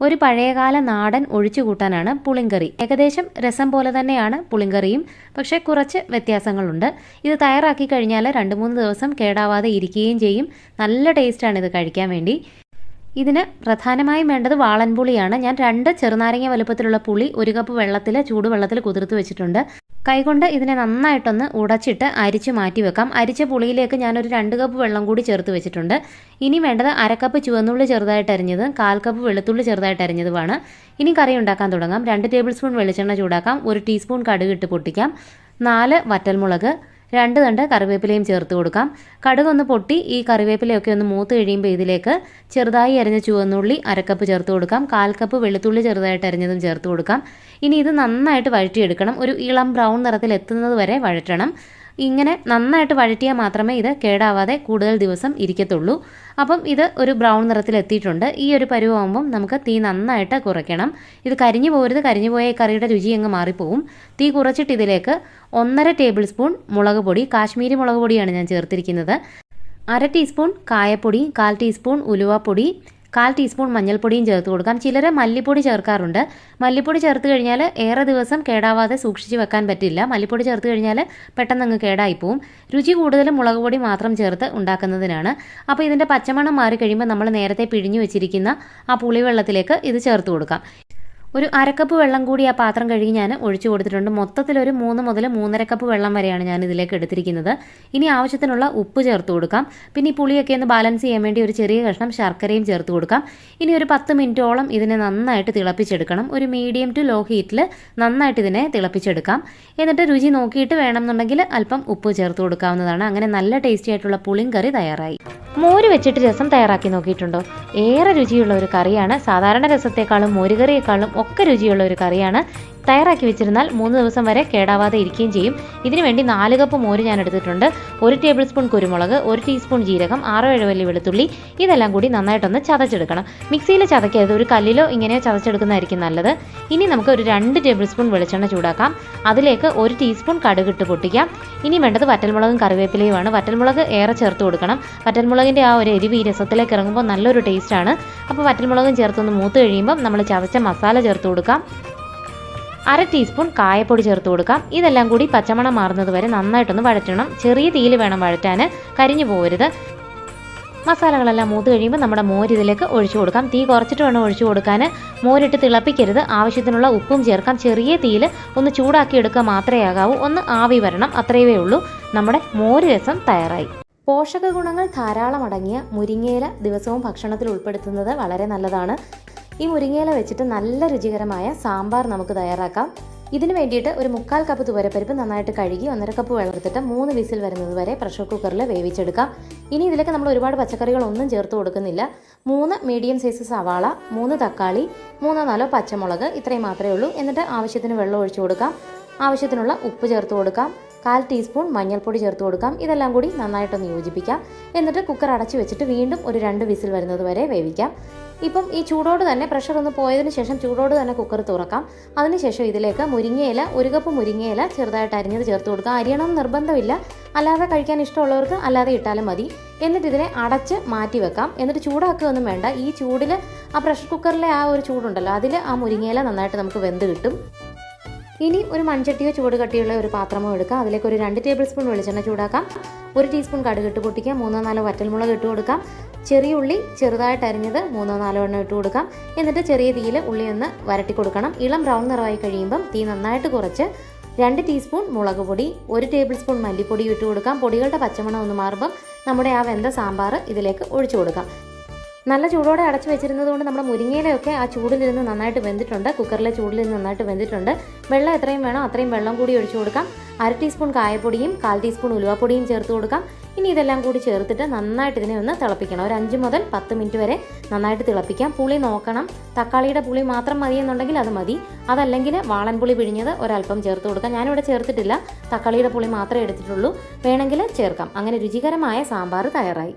ഒരു പഴയകാല നാടൻ ഒഴിച്ചു കൂട്ടാനാണ് പുളിങ്കറി. ഏകദേശം രസം പോലെ തന്നെയാണ് പുളിങ്കറിയും. പക്ഷേ കുറച്ച് വ്യത്യാസങ്ങളുണ്ട്. ഇത് തയ്യാറാക്കി കഴിഞ്ഞാൽ രണ്ട് മൂന്ന് ദിവസം കേടാവാതെ ഇരിക്കുകയും ചെയ്യും. നല്ല ടേസ്റ്റാണ് ഇത് കഴിക്കാൻ വേണ്ടി. ഇതിന് പ്രധാനമായും വേണ്ടത് വാളൻപുളിയാണ്. ഞാൻ രണ്ട് ചെറുനാരങ്ങ വലുപ്പത്തിലുള്ള പുളി ഒരു കപ്പ് വെള്ളത്തിൽ ചൂടുവെള്ളത്തിൽ കുതിർത്ത് വെച്ചിട്ടുണ്ട്. കൈകൊണ്ട് ഇതിനെ നന്നായിട്ടൊന്ന് ഉടച്ചിട്ട് അരിച്ച് മാറ്റി വെക്കാം. അരിച്ച പുളിയിലേക്ക് ഞാനൊരു രണ്ട് കപ്പ് വെള്ളം കൂടി ചേർത്ത് വെച്ചിട്ടുണ്ട്. ഇനി വേണ്ടത് അരക്കപ്പ് ചുവന്നുള്ളി ചെറുതായിട്ട് അരിഞ്ഞത് കാൽ കപ്പ് വെളുത്തുള്ളി ചെറുതായിട്ട് അരിഞ്ഞതുമാണ്. ഇനി കറി ഉണ്ടാക്കാൻ തുടങ്ങാം. രണ്ട് ടേബിൾ സ്പൂൺ വെളിച്ചെണ്ണ ചൂടാക്കാം. ഒരു ടീസ്പൂൺ കടുക് ഇട്ട് പൊട്ടിക്കാം. നാല് വറ്റൽമുളക് രണ്ട് തണ്ട് കറിവേപ്പിലയും ചേർത്ത് കൊടുക്കാം. കടുകൊന്ന് പൊട്ടി ഈ കറിവേപ്പിലയൊക്കെ ഒന്ന് മൂത്ത് കഴിയുമ്പോൾ ഇതിലേക്ക് ചെറുതായി അരിഞ്ഞ ചുവന്നുള്ളി അരക്കപ്പ് ചേർത്ത് കൊടുക്കാം. കാൽ കപ്പ് വെളുത്തുള്ളി ചെറുതായിട്ട് അരിഞ്ഞതും ചേർത്ത് കൊടുക്കാം. ഇനി ഇത് നന്നായിട്ട് വഴറ്റിയെടുക്കണം. ഒരു ഇളം ബ്രൗൺ നിറത്തിൽ എത്തുന്നത് വരെ വഴറ്റണം. ഇങ്ങനെ നന്നായിട്ട് വഴറ്റിയാൽ മാത്രമേ ഇത് കേടാവാതെ കൂടുതൽ ദിവസം ഇരിക്കത്തുള്ളൂ. അപ്പം ഇത് ഒരു ബ്രൗൺ നിറത്തിലെത്തിയിട്ടുണ്ട്. ഈ ഒരു പരുവാകുമ്പം നമുക്ക് തീ നന്നായിട്ട് കുറയ്ക്കണം. ഇത് കരിഞ്ഞു പോരുത് കരിഞ്ഞു പോയ കറിയുടെ രുചി അങ്ങ് മാറിപ്പോവും. തീ കുറച്ചിട്ട് ഇതിലേക്ക് ഒന്നര ടേബിൾ സ്പൂൺ മുളക് പൊടി കാശ്മീരി മുളക് പൊടിയാണ് ഞാൻ ചേർത്തിരിക്കുന്നത്. അര ടീസ്പൂൺ കായപ്പൊടി കാൽ ടീസ്പൂൺ ഉലുവാപ്പൊടി കാൽ ടീസ്പൂൺ മഞ്ഞൾപ്പൊടിയും ചേർത്ത് കൊടുക്കാം. ചിലർ മല്ലിപ്പൊടി ചേർക്കാറുണ്ട്. മല്ലിപ്പൊടി ചേർത്ത് കഴിഞ്ഞാൽ ഏറെ ദിവസം കേടാവാതെ സൂക്ഷിച്ച് വെക്കാൻ പറ്റില്ല. മല്ലിപ്പൊടി ചേർത്ത് കഴിഞ്ഞാൽ പെട്ടെന്ന് അങ്ങ് കേടായി പോവും. രുചി കൂടുതലും മുളക് പൊടി മാത്രം ചേർത്ത് ഉണ്ടാക്കുന്നതിനാണ്. അപ്പോൾ ഇതിന്റെ പച്ചമണം മാറി കഴിയുമ്പോൾ നമ്മൾ നേരത്തെ പിഴിഞ്ഞു വെച്ചിരിക്കുന്ന ആ പുളിവെള്ളത്തിലേക്ക് ഇത് ചേർത്ത് കൊടുക്കാം. ഒരു അരക്കപ്പ് വെള്ളം കൂടി ആ പാത്രം കഴുകി ഞാൻ ഒഴിച്ചു കൊടുത്തിട്ടുണ്ട്. മൊത്തത്തിൽ ഒരു മൂന്ന് മുതൽ മൂന്നര കപ്പ് വെള്ളം വരെയാണ് ഞാൻ ഇതിലേക്ക് എടുത്തിരിക്കുന്നത്. ഇനി ആവശ്യത്തിനുള്ള ഉപ്പ് ചേർത്ത് കൊടുക്കാം. പിന്നെ ഈ പുളിയൊക്കെ ഒന്ന് ബാലൻസ് ചെയ്യാൻ വേണ്ടി ഒരു ചെറിയ കഷ്ണം ശർക്കരയും ചേർത്ത് കൊടുക്കാം. ഇനി ഒരു പത്ത് മിനിറ്റോളം ഇതിനെ നന്നായിട്ട് തിളപ്പിച്ചെടുക്കണം. ഒരു മീഡിയം ടു ലോ ഹീറ്റിൽ നന്നായിട്ട് ഇതിനെ തിളപ്പിച്ചെടുക്കാം. എന്നിട്ട് രുചി നോക്കിയിട്ട് വേണമെന്നുണ്ടെങ്കിൽ അല്പം ഉപ്പ് ചേർത്ത് കൊടുക്കാവുന്നതാണ്. അങ്ങനെ നല്ല ടേസ്റ്റി ആയിട്ടുള്ള പുളിങ്കറി തയ്യാറായി. മോര് വെച്ചിട്ട് രസം തയ്യാറാക്കി നോക്കിയിട്ടുണ്ടോ? ഏറെ രുചിയുള്ള ഒരു കറിയാണ്. സാധാരണ രസത്തെക്കാളും മോരുകറിയേക്കാളും ഒക്കെ രുചിയുള്ള ഒരു കറിയാണ് തയ്യാറാക്കി വെച്ചിരുന്നാൽ മൂന്ന് ദിവസം വരെ കേടാവാതെ ഇരിക്കുകയും ചെയ്യും. ഇതിനു വേണ്ടി നാല് കപ്പ് മോര് ഞാൻ എടുത്തിട്ടുണ്ട്. ഒരു ടേബിൾ സ്പൂൺ കുരുമുളക് ഒരു ടീസ്പൂൺ ജീരകം ആറോ ഏഴോ വലിയ വെളുത്തുള്ളി. ഇതെല്ലാം കൂടി നന്നായിട്ടൊന്ന് ചതച്ചെടുക്കണം. മിക്സിയിൽ ചതക്കരുത്. ഒരു കല്ലിലോ ഇങ്ങനെയോ ചതച്ചെടുക്കുന്നതായിരിക്കും നല്ലത്. ഇനി നമുക്ക് ഒരു രണ്ട് ടേബിൾ സ്പൂൺ വെളിച്ചെണ്ണ ചൂടാക്കാം. അതിലേക്ക് ഒരു ടീസ്പൂൺ കടുകിട്ട് പൊട്ടിക്കാം. ഇനി വേണ്ടത് വറ്റൽമുളകും കറിവേപ്പിലയുമാണ്. വറ്റൽമുളക് ഏറെ ചേർത്ത് കൊടുക്കണം. വറ്റൽമുളകിന്റെ ആ ഒരു എരിവ് ഈ രസത്തിലേക്ക് ഇറങ്ങുമ്പോൾ നല്ലൊരു ടേസ്റ്റാണ് അപ്പോൾ വറ്റൽമുളകും ചേർത്തൊന്ന് മൂത്ത് കഴിയുമ്പം നമ്മൾ ചതച്ച മസാല ചേർത്ത് കൊടുക്കാം. അര ടീസ്പൂൺ കായപ്പൊടി ചേർത്ത് കൊടുക്കാം. ഇതെല്ലാം കൂടി പച്ചമണം മാറുന്നത് വരെ നന്നായിട്ടൊന്ന് വഴറ്റണം. ചെറിയ തീയിൽ വേണം വഴറ്റാൻ. കരിഞ്ഞു പോകരുത് മസാലകളെല്ലാം മൂത്ത് കഴിയുമ്പോൾ നമ്മുടെ മോര് ഇതിലേക്ക് ഒഴിച്ചു കൊടുക്കാം. തീ കുറച്ചിട്ട് വേണം ഒഴിച്ചു കൊടുക്കാൻ. മോരിട്ട് തിളപ്പിക്കരുത്. ആവശ്യത്തിനുള്ള ഉപ്പും ചേർക്കാം. ചെറിയ തീയിൽ ഒന്ന് ചൂടാക്കി എടുക്കുക മാത്രമേ ആകാവൂ. ഒന്ന് ആവി വരണം. അത്രയേ ഉള്ളൂ. നമ്മുടെ മോര് രസം തയ്യാറായി. പോഷക ഗുണങ്ങൾ ധാരാളം അടങ്ങിയ മുരിങ്ങയില ദിവസവും ഭക്ഷണത്തിൽ ഉൾപ്പെടുത്തുന്നത് വളരെ നല്ലതാണ്. ഈ മുരിങ്ങയില വെച്ചിട്ട് നല്ല രുചികരമായ സാമ്പാർ നമുക്ക് തയ്യാറാക്കാം. ഇതിന് വേണ്ടിയിട്ട് ഒരു മുക്കാൽ കപ്പ് തുവരപ്പരിപ്പ് നന്നായിട്ട് കഴുകി ഒന്നര കപ്പ് വെള്ളത്തിട്ട് മൂന്ന് വിസിൽ വരുന്നത് വരെ പ്രഷർ കുക്കറിൽ വേവിച്ചെടുക്കാം. ഇനി ഇതിലേക്ക് നമ്മൾ ഒരുപാട് പച്ചക്കറികളൊന്നും ചേർത്ത് കൊടുക്കുന്നില്ല. മൂന്ന് മീഡിയം സൈസ് സവാള മൂന്ന് തക്കാളി മൂന്നോ നാലോ പച്ചമുളക് ഇത്രയും മാത്രമേ ഉള്ളൂ. എന്നിട്ട് ആവശ്യത്തിന് വെള്ളം ഒഴിച്ചു കൊടുക്കാം. ആവശ്യത്തിനുള്ള ഉപ്പ് ചേർത്ത് കൊടുക്കാം. കാൽ ടീസ്പൂൺ മഞ്ഞൾപ്പൊടി ചേർത്ത് കൊടുക്കാം. ഇതെല്ലാം കൂടി നന്നായിട്ടൊന്ന് യോജിപ്പിക്കാം. എന്നിട്ട് കുക്കർ അടച്ചു വെച്ചിട്ട് വീണ്ടും ഒരു രണ്ട് വിസിൽ വരുന്നത് വരെ വേവിക്കാം. ഇപ്പം ഈ ചൂടോട് തന്നെ പ്രഷർ ഒന്ന് പോയതിന് ശേഷം ചൂടോട് തന്നെ കുക്കർ തുറക്കാം. അതിനുശേഷം ഇതിലേക്ക് മുരിങ്ങയില ഒരു കപ്പ് മുരിങ്ങയില ചെറുതായിട്ട് അരിഞ്ഞത് ചേർത്ത് കൊടുക്കുക. അരിയണം നിർബന്ധമില്ല. അല്ലാതെ കഴിക്കാൻ ഇഷ്ടമുള്ളവർക്ക് അല്ലാതെ ഇട്ടാലും മതി. എന്നിട്ട് ഇതിനെ അടച്ച് മാറ്റി വെക്കാം. എന്നിട്ട് ചൂടാക്കുകയൊന്നും വേണ്ട. ഈ ചൂടിൽ ആ പ്രഷർ കുക്കറിലെ ആ ഒരു ചൂടുണ്ടല്ലോ അതിൽ ആ മുരിങ്ങയില നന്നായിട്ട് നമുക്ക് വെന്ത് കിട്ടും. ഇനി ഒരു മൺചട്ടിയോ ചൂട് കട്ടിയുള്ള ഒരു പാത്രമോ എടുക്കാം. അതിലേക്ക് ഒരു രണ്ട് ടേബിൾ സ്പൂൺ വെളിച്ചെണ്ണ ചൂടാക്കാം. ഒരു ടീസ്പൂൺ കടുക് ഇട്ട് പൊട്ടിക്കാം. മൂന്നോ നാലോ വറ്റൽമുളക് ഇട്ട് കൊടുക്കാം. ചെറിയ ഉള്ളി ചെറുതായിട്ട് അരിഞ്ഞത് മൂന്നോ നാലോ എണ്ണം ഇട്ട് കൊടുക്കാം. എന്നിട്ട് ചെറിയ തീയിൽ ഉള്ളി ഒന്ന് വരട്ടി കൊടുക്കണം. ഇളം ബ്രൗൺ നിറമായി കഴിയുമ്പം തീ നന്നായിട്ട് കുറച്ച് രണ്ട് ടീസ്പൂൺ മുളക് പൊടി ഒരു ടേബിൾ സ്പൂൺ മല്ലിപ്പൊടി ഇട്ട് കൊടുക്കാം. പൊടികളുടെ പച്ചമണം ഒന്ന് മാറുമ്പം നമ്മുടെ ആ വെന്ത സാമ്പാർ ഇതിലേക്ക് ഒഴിച്ചു കൊടുക്കാം. നല്ല ചൂടോടെ അടച്ചു വെച്ചിരുന്നത് കൊണ്ട് നമ്മുടെ മുരിങ്ങയിലൊക്കെ ആ ചൂടിലിരുന്ന് നന്നായിട്ട് വെന്തിട്ടുണ്ട്. കുക്കറിലെ ചൂടിലിരുന്ന് നന്നായിട്ട് വെന്തിട്ടുണ്ട്. വെള്ളം എത്രയും വേണോ അത്രയും വെള്ളം കൂടി ഒഴിച്ചു കൊടുക്കാം. അര ടീസ്പൂൺ കായപ്പൊടിയും കാൽ ടീസ്പൂൺ ഉലുവാപ്പൊടിയും ചേർത്ത് കൊടുക്കാം. ഇനി ഇതെല്ലാം കൂടി ചേർത്തിട്ട് നന്നായിട്ട് ഇതിനെ ഒന്ന് തിളപ്പിക്കണം. ഒരു അഞ്ച് മുതൽ പത്ത് മിനിറ്റ് വരെ നന്നായിട്ട് തിളപ്പിക്കാം. പുളി നോക്കണം. തക്കാളിയുടെ പുളി മാത്രം മതി എന്നുണ്ടെങ്കിൽ അത് മതി. അതല്ലെങ്കിൽ വാളൻ പുളി പിഴിഞ്ഞത് ഒരല്പം ചേർത്ത് കൊടുക്കാം. ഞാനിവിടെ ചേർത്തിട്ടില്ല. തക്കാളിയുടെ പുളി മാത്രമേ എടുത്തിട്ടുള്ളൂ. വേണമെങ്കിൽ ചേർക്കാം. അങ്ങനെ രുചികരമായ സാമ്പാർ തയ്യാറായി.